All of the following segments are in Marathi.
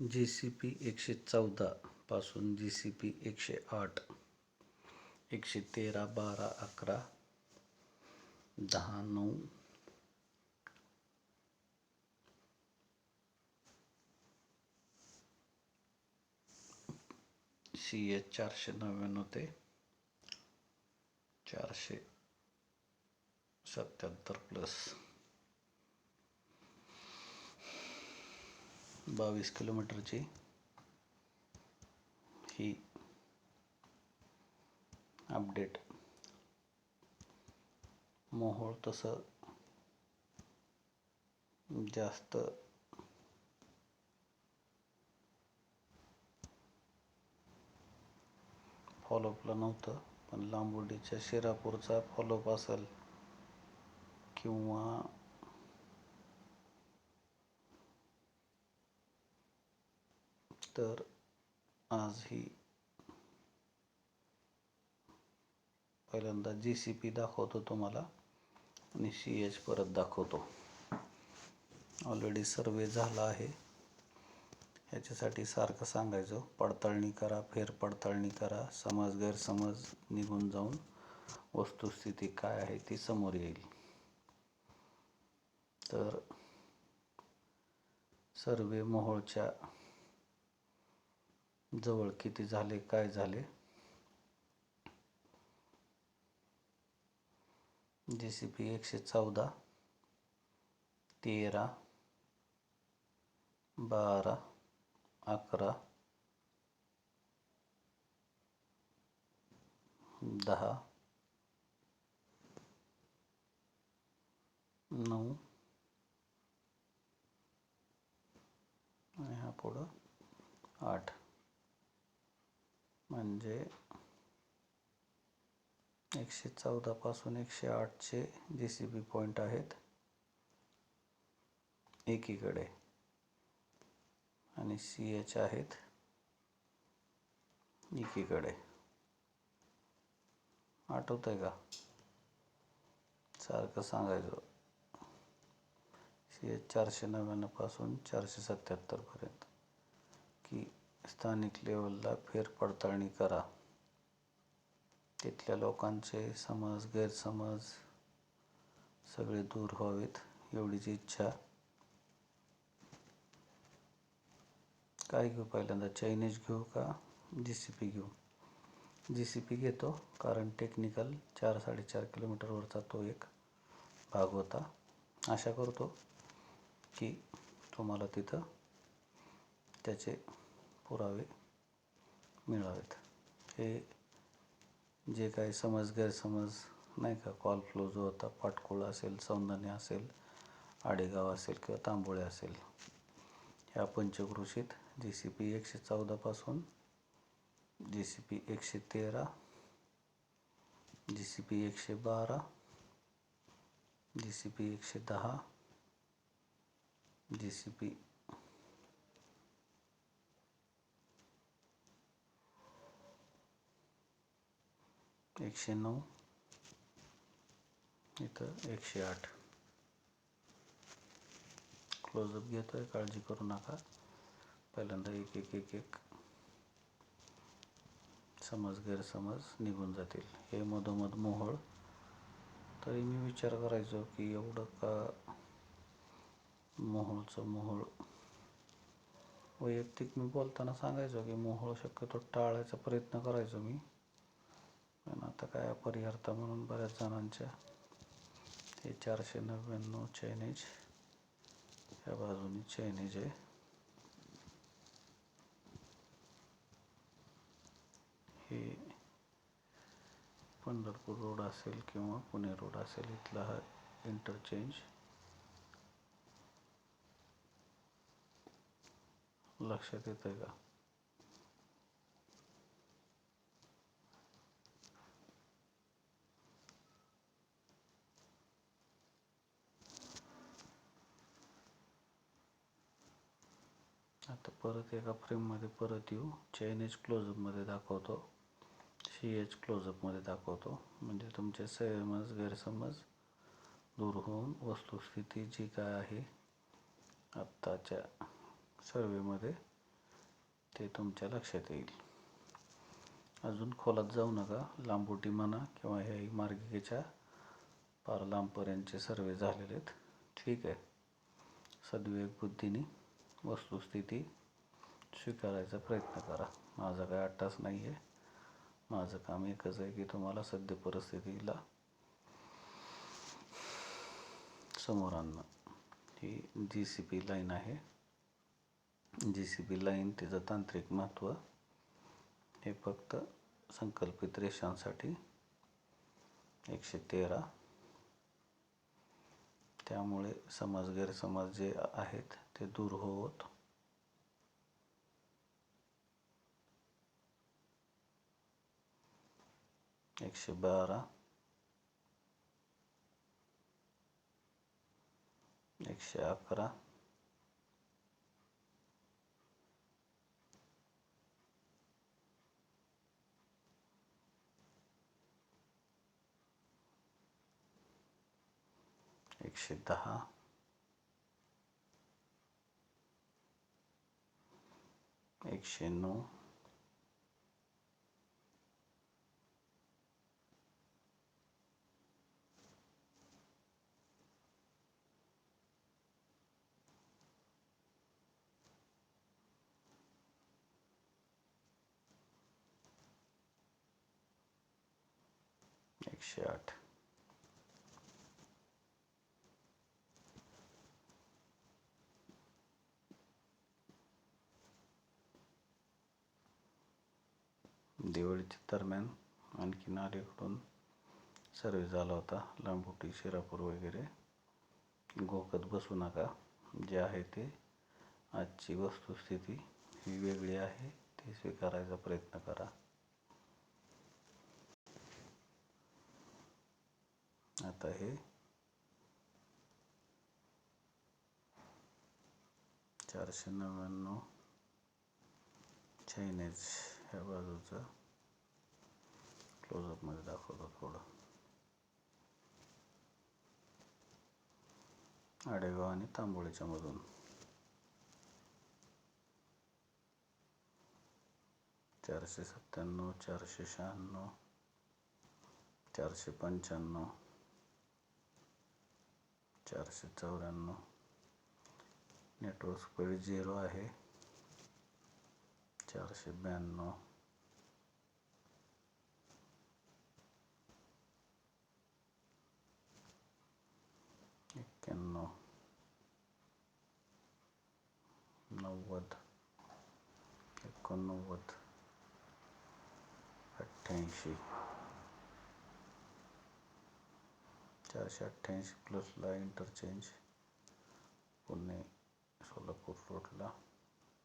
जी सी पी एकशे चौदापासून जी सी पी एकशे आठ एकशे तेरा बारा अकरा दहा नऊ सी एच चारशे नव्याण्णव ते चारशे सत्याहत्तर प्लस बावीस किलोमीटरची. ही अपडेट. मोहोळ तसं जास्त फॉलोअपला नव्हतं पण लांबोडीच्या शिरापूरचा फॉलोअप असेल किंवा तर आज ही पहिल्यांदा जी सी पी दाखवतो तुम्हाला आणि सी एच परत दाखवतो. ऑलरेडी सर्वे झाला आहे. ह्याच्यासाठी सारखं सांगायचं पडताळणी करा फेर पडताळणी करा समज गैरसमज निघून जाऊन वस्तुस्थिती काय आहे ती समोर येईल. तर सर्वे मोहोळच्या जवळ किती झाले काय झाले? जे सी पी एकशे चौदा तेरा बारा अकरा दहा नऊ आणि हा पुढं आठ. म्हणजे एकशे चौदापासून एकशे आठचे जे सी बी पॉईंट आहेत. एकीकडे आणि सी एच आहेत. एकीकडे. आठवत आहे का? सारखं सांगायचं. सी एच चारशे नव्याण्णवपासून चारशे सत्याहत्तरपर्यंत स्थानिक लेवलला फेरपडताळणी करा. तिथल्या लोकांचे समाज गैरसमज सगळे दूर व्हावेत एवढीच इच्छा. काय घेऊ पहिल्यांदा? चायनीज घेऊ का? जी सी पी घेऊ. जी सी पी घेतो कारण टेक्निकल चार साडेचार किलोमीटरवरचा तो एक भाग होता. आशा करतो की तुम्हाला तिथं त्याचे पुरावे मिळावेत. हे जे काही समज गैरसमज नाही का कॉल फ्लो जो होता पाटकुळ असेल सौंदर्य असेल आडेगाव असेल किंवा तांबोळे असेल ह्या पंचक्रोशीत जी सी पी एकशे चौदापासून जे सी पी एकशे तेरा जी सी पी एकशे बारा जी सी पी एकशे दहा जी सी पी एकशे नऊ. इथं एकशे आठ. क्लोजअप घेतो आहे काळजी करू नका. पहिल्यांदा एक एक एक एक. समज गैरसमज निघून जातील. हे मधोमध मोहळ. तरी मी विचार करायचो की एवढं का मोहोळचं मोहोळ? वैयक्तिक मी बोलताना सांगायचो की मोहोळ शक्यतो टाळायचा प्रयत्न करायचो मी. पण आता काय अपरिहार्थ म्हणून बऱ्याच जणांच्या हे चारशे नव्याण्णव चायनीज या बाजूनी चायनीज आहे. हे पंढरपूर रोड असेल किंवा पुणे रोड असेल इथला हा इंटरचेंज लक्षात येतं आहे का? आता परत एका फ्रेममध्ये परत येऊ. चायनीज क्लोजअपमध्ये दाखवतो. सी एच क्लोजअपमध्ये दाखवतो. म्हणजे तुमचे समज गैरसमज दूर होऊन वस्तुस्थिती जी काय आहे आत्ताच्या सर्वेमध्ये ते तुमच्या लक्षात येईल. अजून खोलात जाऊ नका. लांबोटी म्हणा किंवा ह्या मार्गिकेच्या पार लांबपर्यंतचे सर्वे झालेले आहेत. ठीक आहे. सद्विवेक बुद्धीने वस्तुस्थिती स्वीकारायचा प्रयत्न करा. माझा काय अट्टास नाही आहे माझं काम एकच आहे की तुम्हाला सद्य परिस्थितीला समोर आणणं. ही जी सी पी लाईन आहे. जी सी पी लाईन तिचं तांत्रिक महत्त्व हे फक्त संकल्पित रेषांसाठी एकशे तेरा. त्यामुळे समाज गैरसमाज जे आहेत ते दूर होत. एकशे बारा. एकशे अकरा. एकशे दहा. एकशे नऊ एकशे आठ दिवाळीच्या दरम्यान आणखीन अलीकडून सर्वे झाला होता लांबुटी शिरापूर वगैरे. गोकत बसू नका जे आहे ते. आजची वस्तुस्थिती ही वेगळी आहे ती स्वीकारायचा प्रयत्न करा. आता हे. चारशे नव्याण्णव चायनीज ह्या बाजूचा क्लोजअपमध्ये दाखवतो थोडं. आडेगाव आणि तांबोळीच्या मधून. चारशे सत्त्याण्णव चारशे शहाण्णव चारशे पंच्याण्णव चारशे चौऱ्याण्णव. नेटवर्क स्पीड झिरो आहे. चारशे ब्याण्णव एक्क्याण्णव नव्वद एकोणनव्वद अठ्ठ्याऐंशी चारशे अठ्ठ्याऐंशी प्लसला इंटरचेंज पुणे सोलापूर रोडला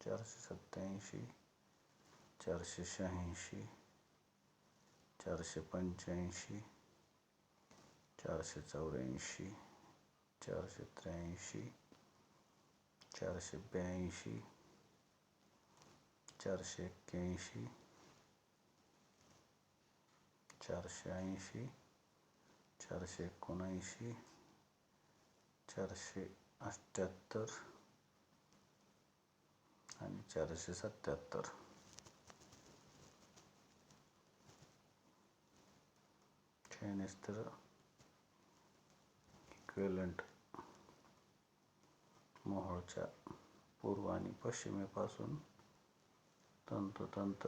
चारशे सत्त्याऐंशी चारशे शहाऐंशी, चारशे पंच्याऐंशी, चारशे चौऱ्याऐंशी, चारशे त्र्याऐंशी, चारशे ब्याऐंशी, चारशे एक्क्याऐंशी, चारशे ऐंशी, चारशे एकोणऐंशी, चारशे अठ्ठ्याहत्तर आणि चारशे सत्त्याहत्तर चायनीज इक्वेलंट मोहोळच्या पूर्व आणि पश्चिमेपासून तंतोतंत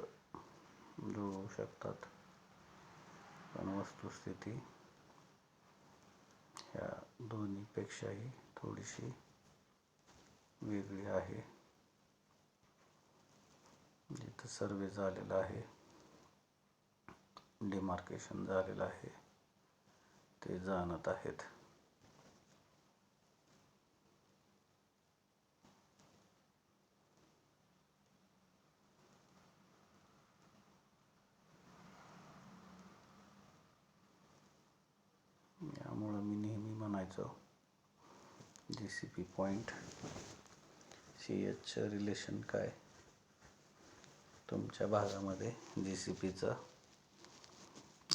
जुळवू शकतात पण वस्तुस्थिती ह्या दोन्हीपेक्षाही थोडीशी वेगळी आहे जिथं सर्वे झालेला आहे डिमार्केशन झालेलं आहे ते जाणत आहेत. यामुळं मी नेहमी म्हणायचो G C P point C एचचं relation काय? तुमच्या भागामध्ये जी सी पीचं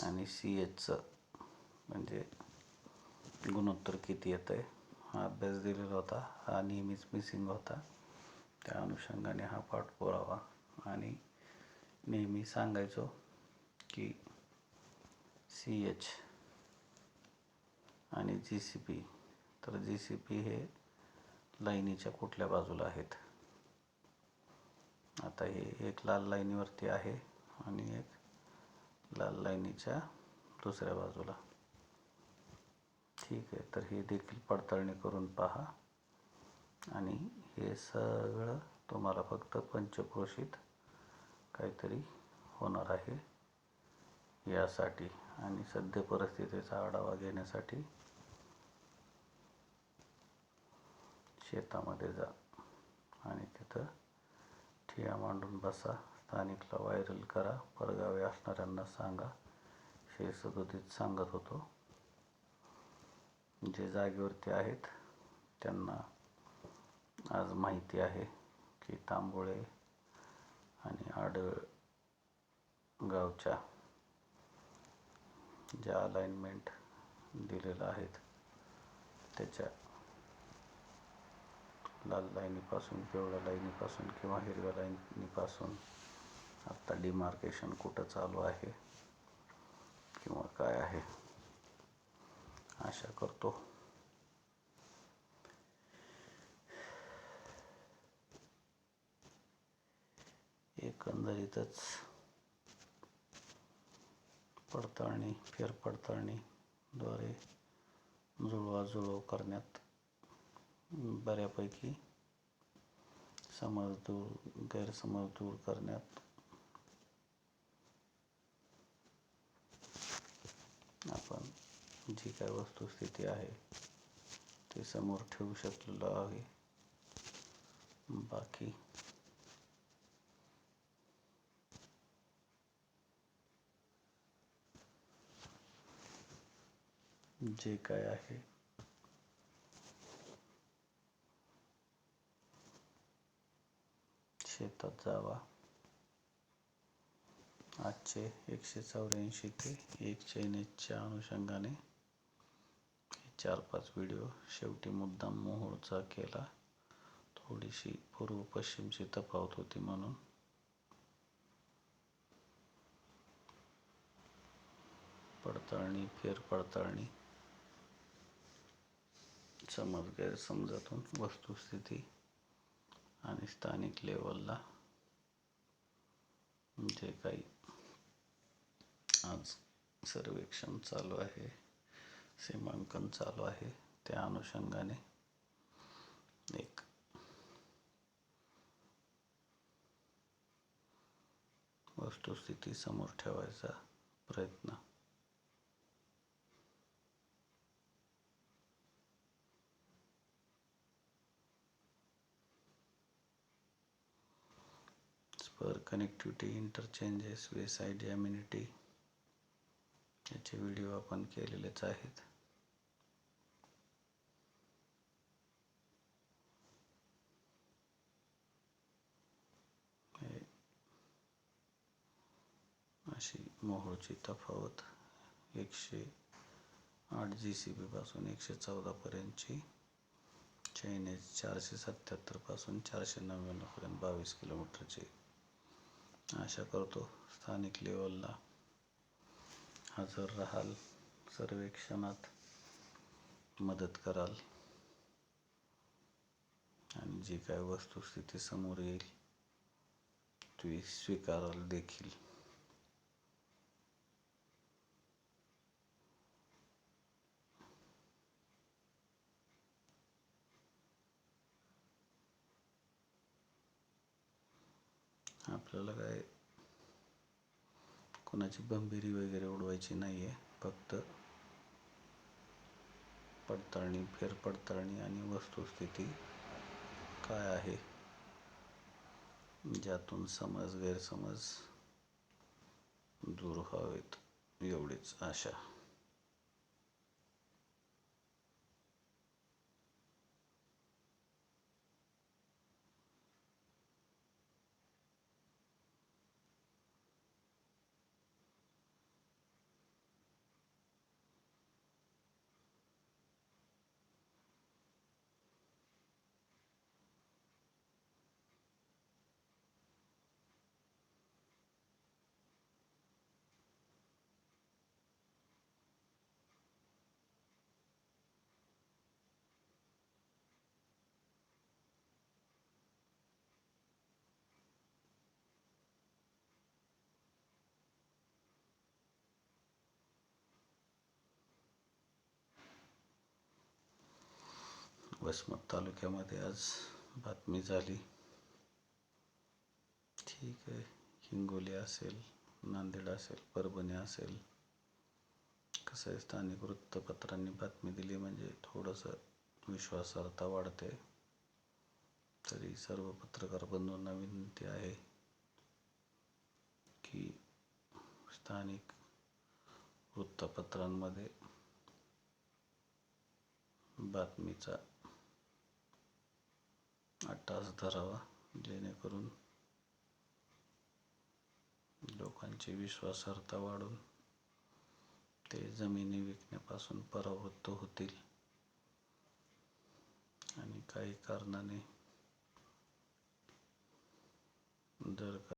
आणि सी एचचं म्हणजे गुणोत्तर किती येतं आहे हा अभ्यास दिलेला होता. हा नेहमीच मिसिंग होता. त्या अनुषंगाने हा पाठ पुरावा. आणि नेहमी सांगायचो की सी एच आणि जी सी पी तर जी सी पी हे लाईनीच्या कुठल्या बाजूला आहेत? आता हे एक लाल लाईनीवरती आहे आणि एक लाल लाईनीच्या दुसऱ्या बाजूला. ठीक आहे. तर हे देखील पडताळणी करून पहा. आणि हे सगळं तुम्हाला फक्त पंचक्रोशीत काहीतरी होणार आहे. यासाठी आणि सद्य परिस्थितीचा आढावा घेण्यासाठी शेतामध्ये जा आणि तिथं ठिया मांडून बसा. स्थानिकला व्हायरल करा. परगावे असणाऱ्यांना सांगा. हे सांगत होतो. जे जागेवरती आहेत त्यांना आज माहिती आहे की तांबोळे आणि आडळ गावच्या ज्या अलाइनमेंट दिलेलं आहेत त्याच्या लाल लाईनीपासून पिवळ्या लाईनीपासून किंवा हिरव्या लाईनीपासून आत्ता डिमार्केशन कुठं चालू आहे किंवा काय आहे आशा करतो. एकंदरीतच पडताळणी फेरपडताळणीद्वारे जुळवाजुळव करण्यात बऱ्यापैकी समज दूर गैरसमज दूर करण्यात आपण जी काय वस्तुस्थिती आहे ते समोर ठेवू शकलेलो आहे. बाकी जे काय आहे शेतात जावा. आजचे एकशे चौऱ्याऐंशी ते एक चैनीच्या अनुषंगाने चार पाच व्हिडिओ शेवटी मुद्दाम मोहोळचा केला. थोडीशी पूर्व पश्चिमची तफावत होती म्हणून. पडताळणी फेरपडताळणी. समज गैरसमजातून वस्तुस्थिती आणि स्थानिक लेवलला जे काही आज सर्वेक्षण चालू आहे. सीमांकन चालू आहे त्या अनुषंगाने. एक. वस्तुस्थिती समोर ठेवायचा प्रयत्न. Spur connectivity interchanges wayside amenity याचे व्हिडिओ आपण केलेलेच आहेत. अशी मोहोळची तफावत एकशे आठ जी सी बीपासून एकशे चौदापर्यंतची चायनीज चारशे सत्याहत्तरपासून चारशे नव्याण्णवपर्यंत बावीस किलोमीटरची. आशा करतो स्थानिक लेवलला हजर राहाल सर्वेक्षणात मदत कराल. आणि जी काय वस्तुस्थिती समोर येईल ती स्वीकाराल देखील. आपल्याला काय कोणाची गंभीरी वगैरे उडवायची नाही आहे फक्त पडताळणी फेरपडताळणी आणि वस्तुस्थिती काय आहे? ज्यातून समज गैरसमज दूर व्हावेत एवढीच आशा. वसमत तालुक्यामध्ये आज बातमी झाली. ठीक आहे. हिंगोली असेल नांदेड असेल परभणी असेल. कसं आहे? स्थानिक वृत्तपत्रांनी बातमी दिली म्हणजे थोडंसं विश्वासार्हता वाढते. तरी सर्व पत्रकार बंधूंना विनंती आहे की स्थानिक वृत्तपत्रांमध्ये बातमीचा आटाच धरावा जेणेकरून लोकांची विश्वासार्हता वाढून ते जमिनी विकण्यापासून परावृत्त होतील. आणि काही कारणाने जर का